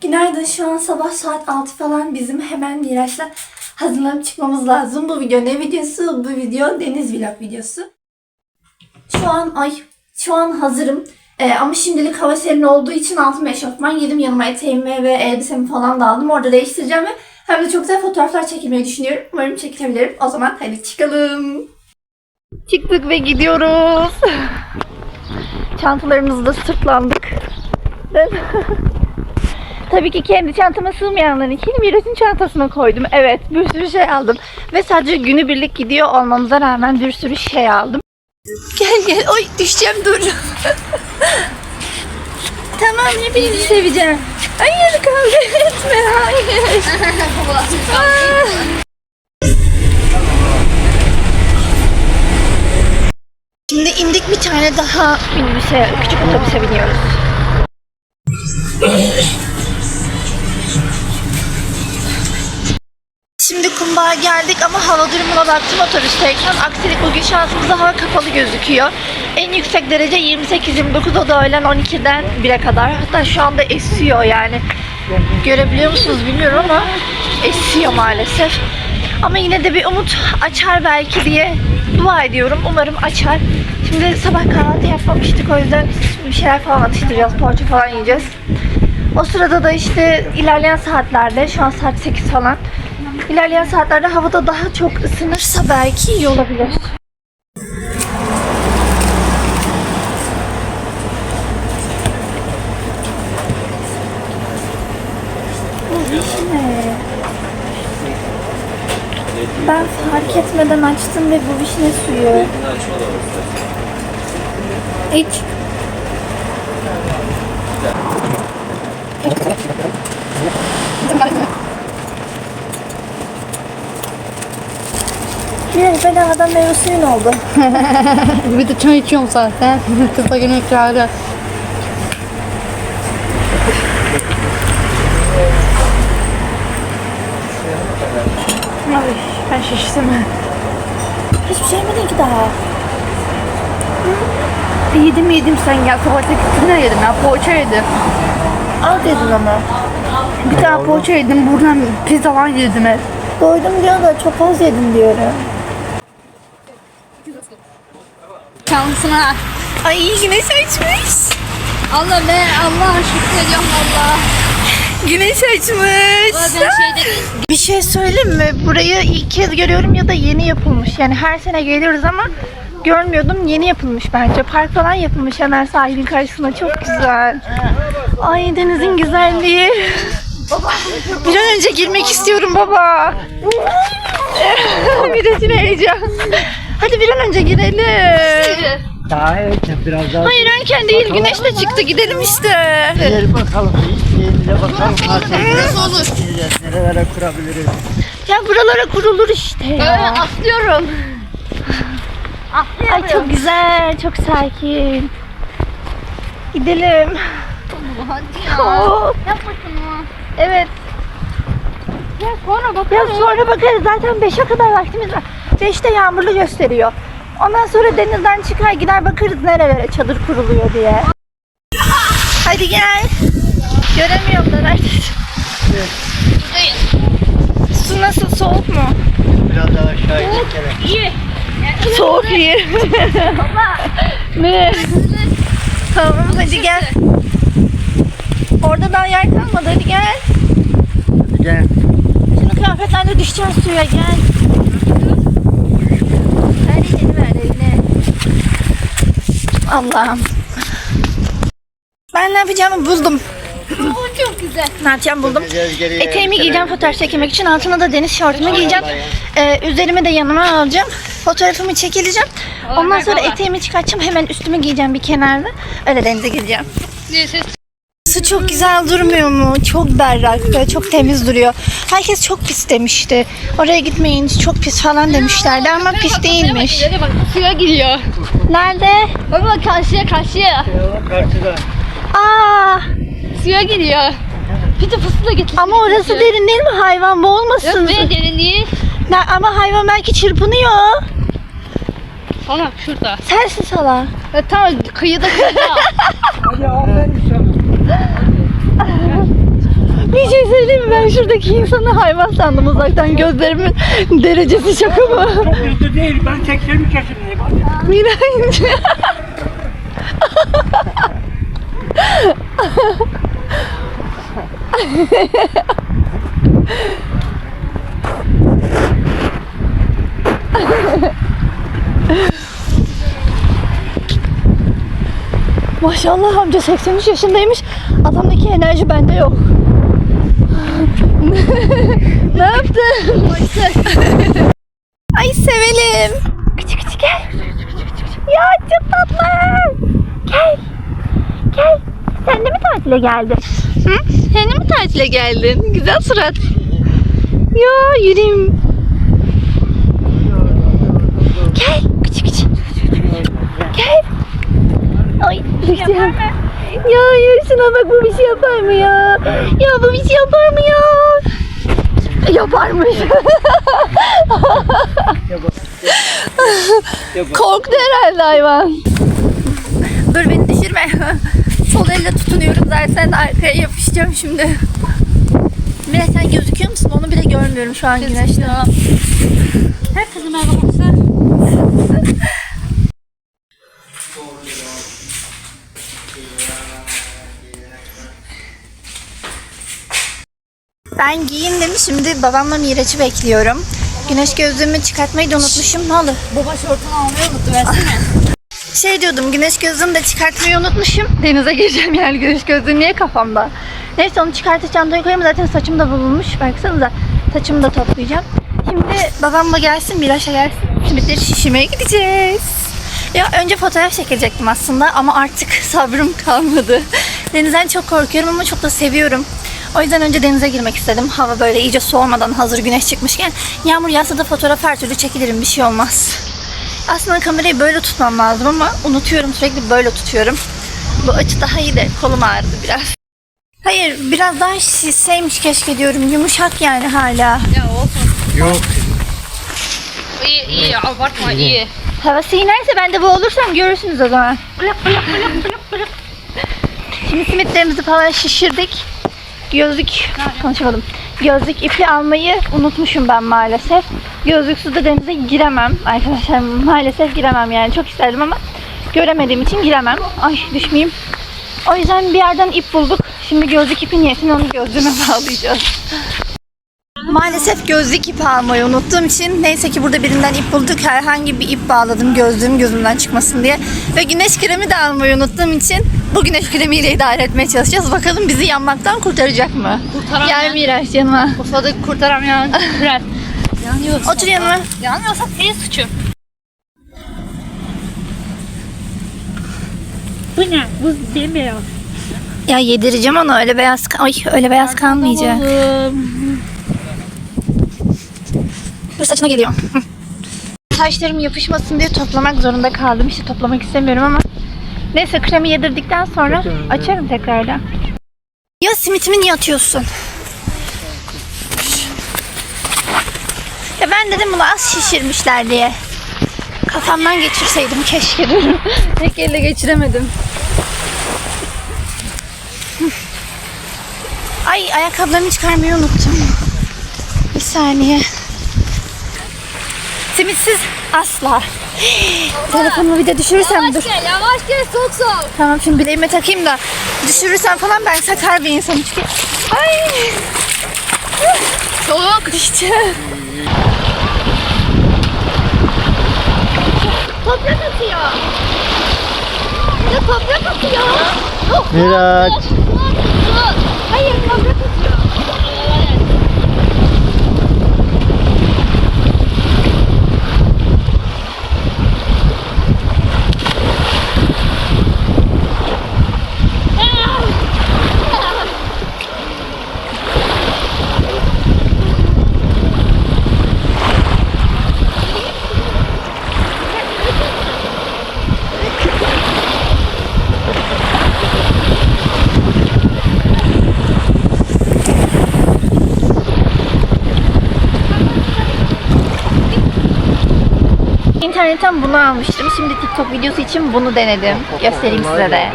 Günaydın. Şu an sabah saat 6 falan bizim hemen Miraç'la hazırlanıp çıkmamız lazım. Bu video ne videosu? Bu video deniz vlog videosu. Şu an ay şu an hazırım. Ee, ama şimdilik hava serin olduğu için altıma eşofman giydim. Yanıma eteğimi ve elbisemi falan da aldım. Orada değiştireceğim ve hem de çok güzel fotoğraflar çekmeyi düşünüyorum. Umarım çekebilirim. O zaman hadi çıkalım. Çıktık ve gidiyoruz. Çantalarımızı da sırtlandık. Ben Tabii ki kendi çantama sığmayanların için Miraç'ın çantasına koydum. Evet bir sürü şey aldım. Ve sadece günübirlik gidiyor olmamıza rağmen bir sürü şey aldım. Gel gel. Oy düşeceğim dur. tamam hepinizi seveceğim. Hayır kavga etme. Hayır. Şimdi indik bir tane daha minibüse, küçük otobüse biniyoruz. Şimdi kumbağa geldik ama hava durumuna baktım otobüsteyken. Aksilik bugün şansımıza hava kapalı gözüküyor. En yüksek derece 28-29 o da öğlen 12'den 1'e kadar. Hatta şu anda esiyor yani. Görebiliyor musunuz bilmiyorum ama esiyor maalesef. Ama yine de bir umut açar belki diye dua ediyorum. Umarım açar. Şimdi sabah kahvaltı yapmamıştık o yüzden bir şeyler falan atıştıracağız. Poğaça falan yiyeceğiz. O sırada da işte ilerleyen saatlerde, şu an saat 8 falan. İlerleyen saatlerde havada daha çok ısınırsa belki iyi olabilir. Ben fark etmeden açtım ve bu vişne suyu. İç. Bir bedavadan meyve suyun oldu. Bir de çay içiyorum zaten. Kız da yine ikrarı. Ay ben şiştim. Hiçbir şey yemedin ki daha. Yedim yedim sen gel tuvalete gittin ne yedim ya poğaça yedim. Al dedin ama. Bir tane poğaça yedim buradan pizza falan yedim hep. Doydum diyor da çok az yedin diyorum. Şansına. Ay güneş açmış. Allah be Allah şükrediyorum Allah. Güneş açmış. Şeyde Bir şey söyleyeyim mi? Burayı ilk kez görüyorum ya da yeni yapılmış. Yani her sene geliyoruz ama görmüyordum. Yeni yapılmış bence. Park falan yapılmış hemen sahilin karşısında. Çok güzel. Ay denizin güzelliği. Bir an önce girmek istiyorum baba. bir de heyecan. Hadi bir an önce girelim. Daha erken biraz daha Hayır erken değil. Güneş de çıktı. Gidelim işte. ileri bakalım. İyice bakalım. Nasıl olur? Nerelere kurabiliriz? Ya buralara kurulur işte ya. atlıyorum. Ay çok güzel, çok sakin. Gidelim. Hadi ya. Oo, Yap bakın evet. Ya sonra Ya bakarız. sonra bakarız. Zaten 5'e kadar vaktimiz var. 5'te yağmurlu gösteriyor. Ondan sonra denizden çıkar gider bakarız nerelere çadır kuruluyor diye. Hadi gel. Göremiyorum da neredesin? Su nasıl? Soğuk mu? Biraz daha aşağı bir kere. İyi. Soğuk iyi. ne? tamam hadi gel. Orada daha yer kalmadı hadi gel. Gel. Şimdi kıyafetlerle düşeceğiz suya gel. Ver elini ver elini. Allah'ım. Ben ne yapacağımı buldum. Bu çok güzel. Ne yapacağımı buldum. Eteğimi giyeceğim fotoğraf çekmek için. Altına da deniz şortumu giyeceğim. Ee, üzerimi de yanıma alacağım. Fotoğrafımı çekileceğim. Ondan sonra eteğimi çıkartacağım. Hemen üstümü giyeceğim bir kenarda. Öyle denize gireceğim. Su çok güzel durmuyor mu? Çok berrak ve çok temiz duruyor. Herkes çok pis demişti. Oraya gitmeyin çok pis falan demişlerdi ama pis değilmiş. Bak suya giriyor. Nerede? Bak bak karşıya karşıya. Karşıda. Aa, Suya giriyor. Bir de fıstığı da getir. ama orası derin değil mi? Hayvan boğulmasın. Yok be derinliği. Ne- Ama hayvan belki çırpınıyor. Salak şurada. Sensin salak. Ya, tamam kıyıda kıyıda. Hadi aferin sana. Ben şuradaki insanı hayvan sandım uzaktan. Gözlerimin derecesi şaka mı? Çok hızlı değil. Ben 83 yaşındayım. Hadi. Miraç. Maşallah amca 83 yaşındaymış. Adamdaki enerji bende yok. Ne yaptın? Ay sevelim. Küçük küçük gel. Ya çok tatlı. Gel. Gel. Sen de mi tatile geldin? Hı? Sen de mi tatile geldin? Güzel surat. Ya yüreğim. Gel. Küçük küçük. Gel. Ay düşeceğim. Ya ya şuna bak bu bir şey yapar mı ya? Ya bu bir şey yapar mı ya? Yaparmış. Korktu herhalde hayvan. Dur beni düşürme. Sol elle tutunuyorum zaten arkaya yapışacağım şimdi. Mine sen gözüküyor musun? Onu bile görmüyorum şu an güneşte. Herkese merhaba arkadaşlar. Ben giyindim. Şimdi babamla Miraç'ı bekliyorum. Güneş gözlüğümü çıkartmayı da unutmuşum. Ne oldu? Baba şortunu almayı unuttu versene. Şey diyordum güneş gözlüğümü de çıkartmayı unutmuşum. Denize gireceğim yani güneş gözlüğü niye kafamda? Neyse onu çıkartıp çantaya koyayım zaten saçım da bozulmuş. Baksanıza saçımı da toplayacağım. Şimdi babamla gelsin Miraç'a gelsin. Simitleri şişirmeye gideceğiz. Ya önce fotoğraf çekecektim aslında ama artık sabrım kalmadı. Denizden çok korkuyorum ama çok da seviyorum. O yüzden önce denize girmek istedim. Hava böyle iyice soğumadan hazır güneş çıkmışken. Yağmur yağsa da fotoğraf her türlü çekilirim bir şey olmaz. Aslında kamerayı böyle tutmam lazım ama unutuyorum sürekli böyle tutuyorum. Bu açı daha iyi de kolum ağrıdı biraz. Hayır biraz daha şişseymiş keşke diyorum. Yumuşak yani hala. Ya olsun. Yok. İyi iyi abartma iyi. Havası inerse ben de bu olursam görürsünüz o zaman. Şimdi simitlerimizi falan şişirdik. Gözlük konuşamadım. Gözlük ipi almayı unutmuşum ben maalesef. Gözlüksüz de denize giremem arkadaşlar. Maalesef giremem yani. Çok isterdim ama göremediğim için giremem. Ay düşmeyeyim. O yüzden bir yerden ip bulduk. Şimdi gözlük ipi niyetine onu gözlüğüme bağlayacağız. Maalesef gözlük ipi almayı unuttuğum için neyse ki burada birinden ip bulduk. Herhangi bir ip bağladım gözlüğüm gözümden çıkmasın diye. Ve güneş kremi de almayı unuttuğum için bu güneş kremiyle idare etmeye çalışacağız. Bakalım bizi yanmaktan kurtaracak mı? Kurtaran Gel. Miraç yanıma. Ufada kurtaramayan Bırak. Yanıyorsa. Otur yanıma. Yanmıyorsa senin suçu. Bu ne? Bu bembeyaz. Ya yedireceğim onu öyle beyaz Ay öyle beyaz kalmayacak. Dur saçına geliyor. Saçlarım yapışmasın diye toplamak zorunda kaldım. İşte toplamak istemiyorum ama. Neyse kremi yedirdikten sonra açarım tekrardan. Ya simitimi niye atıyorsun? Ya ben dedim bunu az şişirmişler diye. Kafamdan geçirseydim keşke diyorum. Tek elle geçiremedim. Ay ayakkabılarımı çıkarmayı unuttum. Bir saniye. Simitsiz asla. Telefonumu bir de düşürürsem dur. gel yavaş gel soğuk soğuk. Tamam şimdi bileğime takayım da düşürürsem falan ben sakar bir insanım çünkü. Ay Soğuk. düştü. Toprak atıyor. Ya toprak atıyor. Miraç. Hayır toprak atıyor. İnternetten bunu almıştım. Şimdi TikTok videosu için bunu denedim. Göstereyim size de.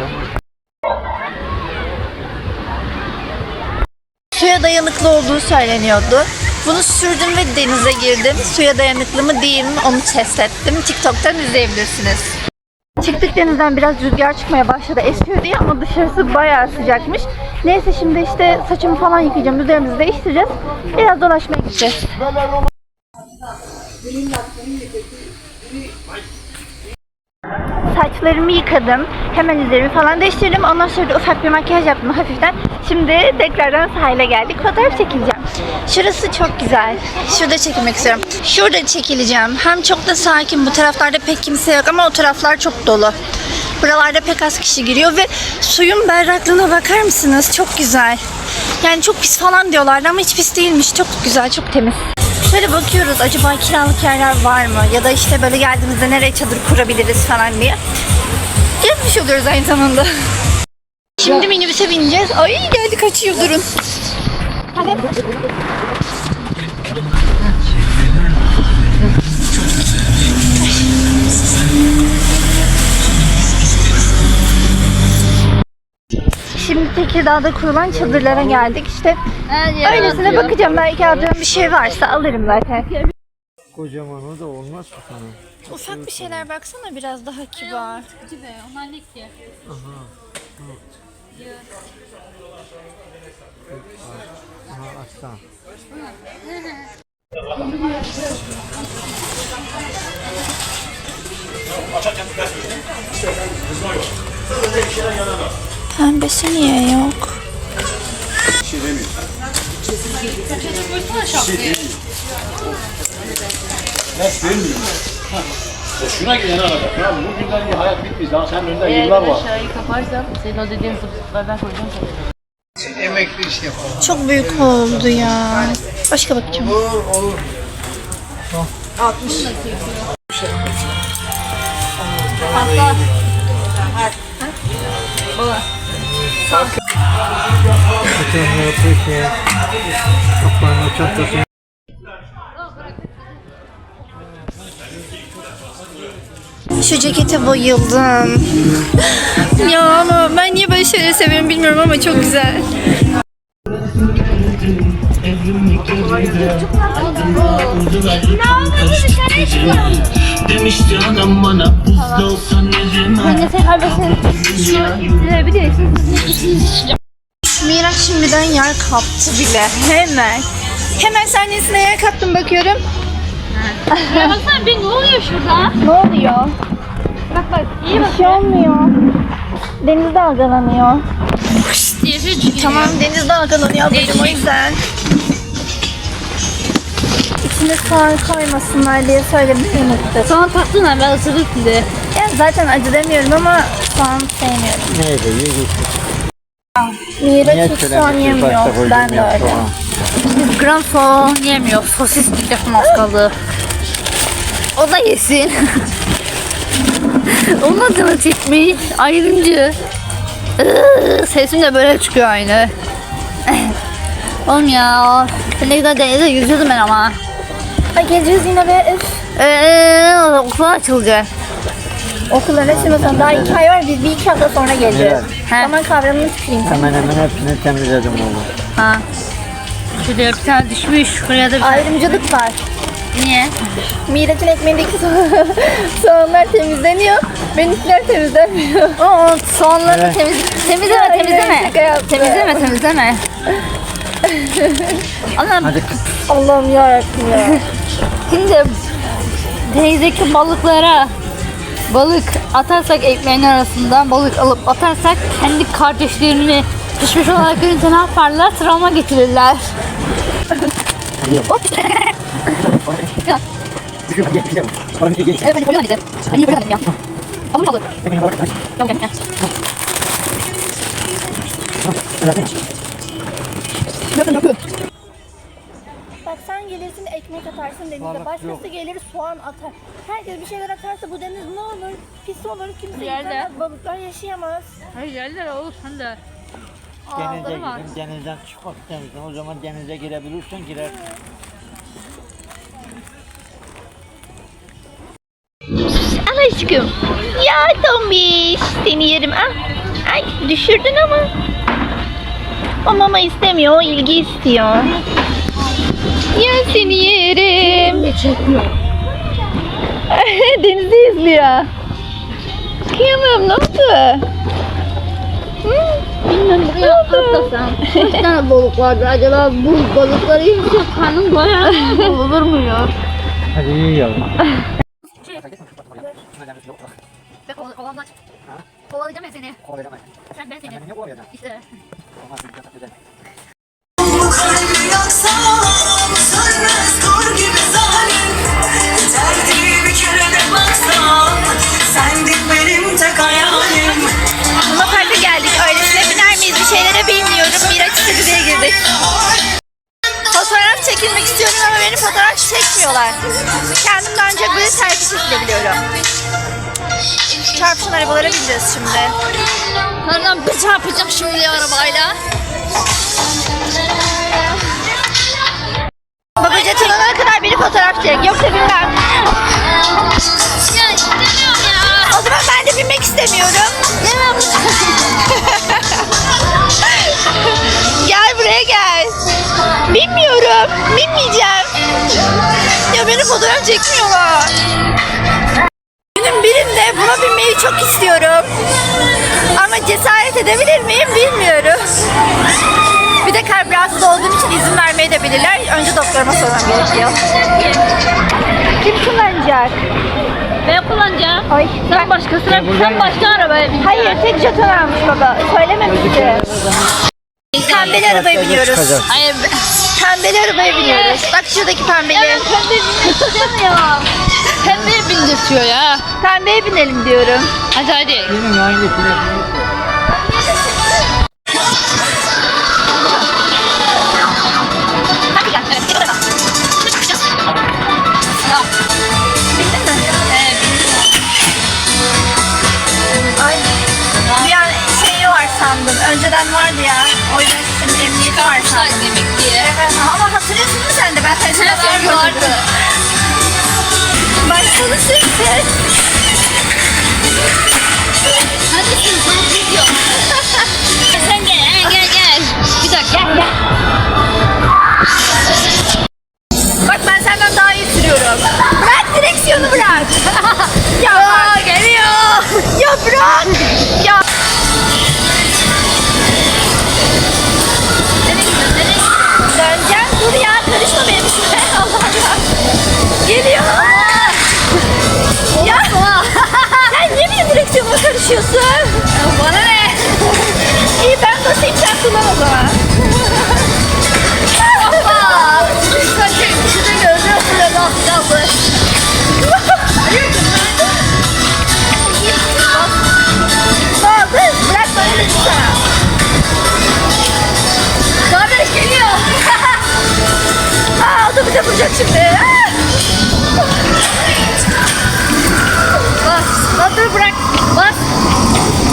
suya dayanıklı olduğu söyleniyordu. Bunu sürdüm ve denize girdim. Suya dayanıklı mı değil mi onu test ettim. TikTok'tan izleyebilirsiniz. Çıktık denizden biraz rüzgar çıkmaya başladı esiyor diye ama dışarısı bayağı sıcakmış. Neyse şimdi işte saçımı falan yıkayacağım, üzerimizi değiştireceğiz. Biraz dolaşmaya gideceğiz. Saçlarımı yıkadım. Hemen üzerimi falan değiştirdim. Ondan sonra da ufak bir makyaj yaptım hafiften. Şimdi tekrardan sahile geldik. Fotoğraf çekileceğim. Şurası çok güzel. Şurada çekilmek istiyorum. Şurada çekileceğim. Hem çok da sakin. Bu taraflarda pek kimse yok ama o taraflar çok dolu. Buralarda pek az kişi giriyor ve suyun berraklığına bakar mısınız? Çok güzel. Yani çok pis falan diyorlardı ama hiç pis değilmiş. Çok güzel, çok temiz. Şöyle bakıyoruz acaba kiralık yerler var mı? Ya da işte böyle geldiğimizde nereye çadır kurabiliriz falan diye. Gezmiş oluyoruz aynı zamanda. Şimdi minibüse bineceğiz. Ay geldi kaçıyor durun. Hadi. Şimdi Tekirdağ'da kurulan çadırlara geldik. İşte öylesine bakacağım. Belki aldığım bir şey varsa alırım zaten. Kocaman o da olmaz mı sana? Ufak bir şeyler baksana biraz daha kibar. Aha aslan. Pembesi niye yok? Şuna giden araba. Ya bugünden iyi hayat bitmiş. Daha senin önünde yıllar var. aşağıyı kaparsan senin o dediğin zıplıkları ben koyacağım sana. Çok büyük oldu ya. Başka bakacağım. Bir tane yapıyor ki. Kapağın o çantası. Şu cekete bayıldım. ya ama ben niye böyle şeyleri seviyorum bilmiyorum ama çok güzel. Demişti adam bana buzda olsan ezemem Miraç şimdiden yer kaptı bile. Hemen. Hemen sahnesine yer kaptım bakıyorum. Ya baksana bir ne oluyor şurada? Ne oluyor? Bak bak iyi bak. Bir şey olmuyor. Deniz dalgalanıyor. diye şey. Tamam deniz dalgalanıyor ablacığım o yüzden. İçine soğan koymasınlar diye söylemeyi unuttum. Soğan taktın ha ben ısırdım şimdi. Ya zaten acı demiyorum ama soğan sevmiyorum. Neyse ye. Miraç Niye hiç soğan söylemişsin yemiyor. Ben de öyle. Biz gram soğan yemiyor. Sosis diyecektim az kaldı. O da yesin. Onun adını çekmiş. Ayrımcı. Sesim de böyle çıkıyor aynı. Oğlum ya. Ne güzel denize yüzüyordum ben ama. Ay geleceğiz yine be. Üf. Eee okula açılacak. Okulların açılmasına daha iki ay var. Biz bir iki hafta sonra geleceğiz. He. Zaman kavramını tüküreyim. Hemen hemen hepsini temizledim oğlum. Ha. Şuraya bir tane düşmüş. Şuraya da bir tane. Ayrımcılık var. Niye? Miraç'ın ekmeğindeki so- soğanlar temizleniyor. Benimkiler temizlenmiyor. O soğanları Evet. temiz, temizleme Aynen, temizleme. Temizleme temizleme. Allah'ım Hadi kız. Allah'ım yarabbim ya. şimdi denizdeki balıklara balık atarsak ekmeğin arasından balık alıp atarsak kendi kardeşlerini pişmiş olarak görünce ne yaparlar? Travma getirirler. Hop. Evet ben yapıyorum Ben yapıyorum ya. Alın balık. Yok yok. Bak sen gelirsin ekmek atarsın denize. Başkası gelir soğan atar. Herkes bir şeyler atarsa bu deniz ne olur? Pis olur. Kimse Yerde. yüzemez. Balıklar yaşayamaz. Hayır yerler olur sen de. Denize var. gidin, denizden çıkmak istemiyorsun. O zaman denize girebilirsen girer. Aşkım. Ya tombiş. Seni yerim. Ah. Ay düşürdün ama. O mama istemiyor, o ilgi istiyor. Ya seni yerim. Denizi izliyor. Kıyamam ne oldu? Bilmiyorum buraya atlasam. Kaç tane balık vardır acaba bu balıkları yiyince karnım doyar mı? Olur mu ya? Hadi Luna Park'a geldik. Öylesine biner miyiz? Bir şeylere bilmiyorum. Miraç istedi diye girdik. Fotoğraf çekilmek istiyorum ama beni fotoğraf çekmiyorlar. Kendim de ancak böyle selfie çekilebiliyorum. Çarpışan arabalara bineceğiz şimdi. Karnım bir çarpacağım şimdi arabayla. Baba jeton alana kadar biri fotoğraf çek. Yoksa binmem. Ya istemiyorum ya. O zaman ben de binmek istemiyorum. gel buraya gel. Bilmiyorum. Binmeyeceğim. Ya beni fotoğraf çekmiyorlar. Günün birinde buna binmeyi çok istiyorum. Ama cesaret edebilir miyim bilmiyorum. Bir de kalp rahatsız olduğum için izin vermeyi de bilirler. Önce doktoruma sormam gerekiyor. Kim kullanacak? Ben kullanacağım. Ay, Sen başkasına, sen başka arabaya bin. Hayır tek jeton almış baba. Söylememişti. Pembeli arabaya biniyoruz. Hayır. Pembeli arabaya biniyoruz. Bak şuradaki pembeli. Pembe bindirtiyor. Pembeye bindirtiyor ya. Pembeye binelim diyorum. Hadi hadi. Benim sandım. Önceden vardı ya. O yüzden şimdi emniyeti var sandım. diye. Evet, ama hatırlıyorsun mi sen de? Ben televizyonda vardı. Gördüm. Başladı şimdi. Hadi Otobüse vuracak şimdi. Bas, bas dur bırak. Bas.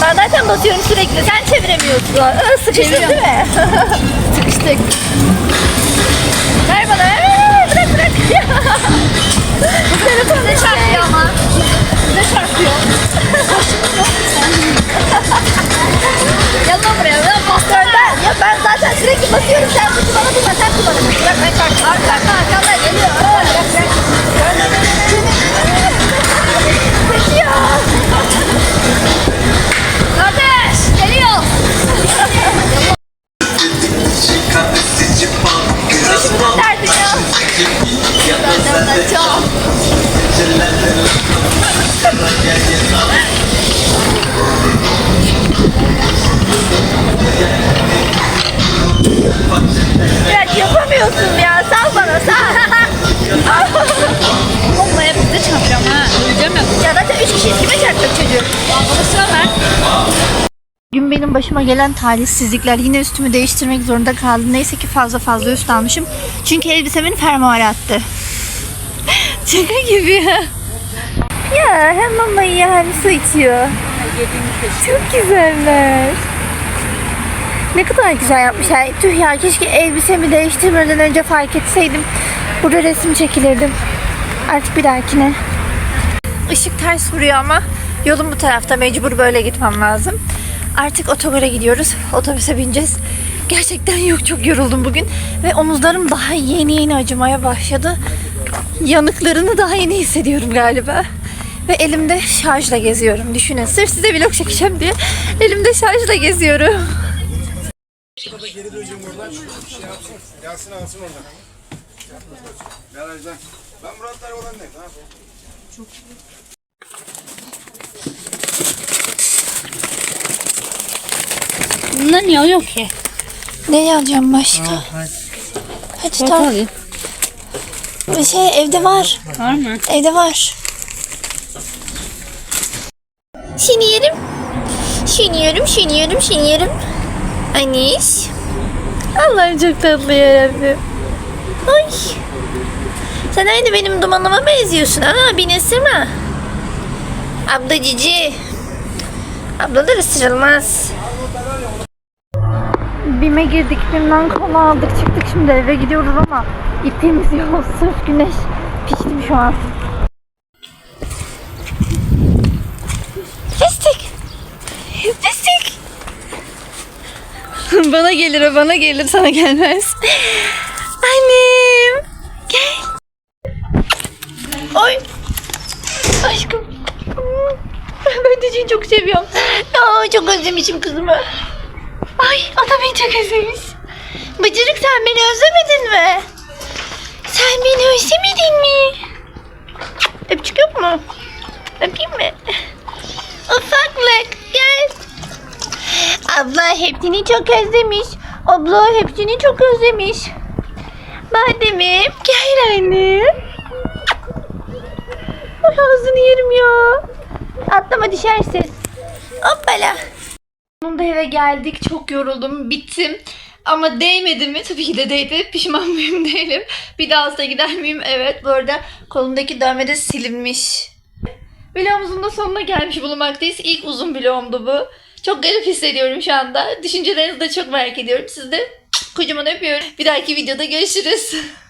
Ben zaten basıyorum sürekli. Sen çeviremiyorsun. Aa, Sıkıştın değil mi? Sıkıştık. Ver bana. Ee, bırak bırak. Telefonu Ne çarpıyor ama? Ne çarpıyor? Lan buraya. Bas. Önden. Ya ben zaten sürekli basıyorum. Sen suçu bana bulma. Sen kullanırsın. Bırak ben çarptım. Arkanda arkanda geliyor. Gelen talihsizlikler yine üstümü değiştirmek zorunda kaldım. Neyse ki fazla fazla üst almışım. Çünkü elbise beni fermuara attı. Şaka gibi ya. Ya hem mama ya hem su içiyor. Çok güzeller. Ne kadar güzel yapmışlar. Tüh ya keşke elbisemi değiştirmeden önce fark etseydim. Burada resim çekilirdim. Artık bir dahakine. Işık ters vuruyor ama yolum bu tarafta mecbur böyle gitmem lazım. Artık otogara gidiyoruz. Otobüse bineceğiz. Gerçekten yok çok yoruldum bugün ve omuzlarım daha yeni yeni acımaya başladı. Yanıklarını daha yeni hissediyorum galiba. Ve elimde şarjla geziyorum. Düşünün sırf size vlog çekeceğim diye elimde şarjla geziyorum. Gelsin alsın oradan. Garajdan. Ben Muratlar olan ne? Ne yapayım? Bunlar niye yok ki? Ne alacağım başka? Hadi tamam. Bir şey evde var. Var mı? Evde var. Şunu yerim, şunu yerim. Aniş. Allah'ım çok tatlı yarabbim. Ay. Sen aynı benim dumanıma benziyorsun. Aa beni ısırma. Abla cici. Ablalar ısırılmaz. Bime girdik, Bim'den kola aldık, çıktık şimdi eve gidiyoruz ama gittiğimiz yol sırf güneş. Piştim şu an. Fıstık. Fıstık. bana gelir o bana gelir sana gelmez. Annem. Gel. Ay. Aşkım. Ben de seni çok seviyorum. Ya çok özlemişim kızımı. Ay da beni çok özlemiş. Bıcırık sen beni özlemedin mi? Sen beni özlemedin mi? Öpücük yok mu? Öpeyim mi? Ufaklık gel. Abla hepsini çok özlemiş. Abla hepsini çok özlemiş. Bademim gel anne. Ay ağzını yerim ya. Atlama düşersin. Hoppala. Sonunda eve geldik. Çok yoruldum. Bittim. Ama değmedi mi? Tabii ki de değdi. Pişman mıyım değilim. Bir daha hasta gider miyim? Evet. Bu arada kolumdaki dövme de silinmiş. Vlogumuzun da sonuna gelmiş bulunmaktayız. İlk uzun vlogumdu bu. Çok garip hissediyorum şu anda. Düşüncelerinizi de çok merak ediyorum. Siz de kocaman öpüyorum. Bir dahaki videoda görüşürüz.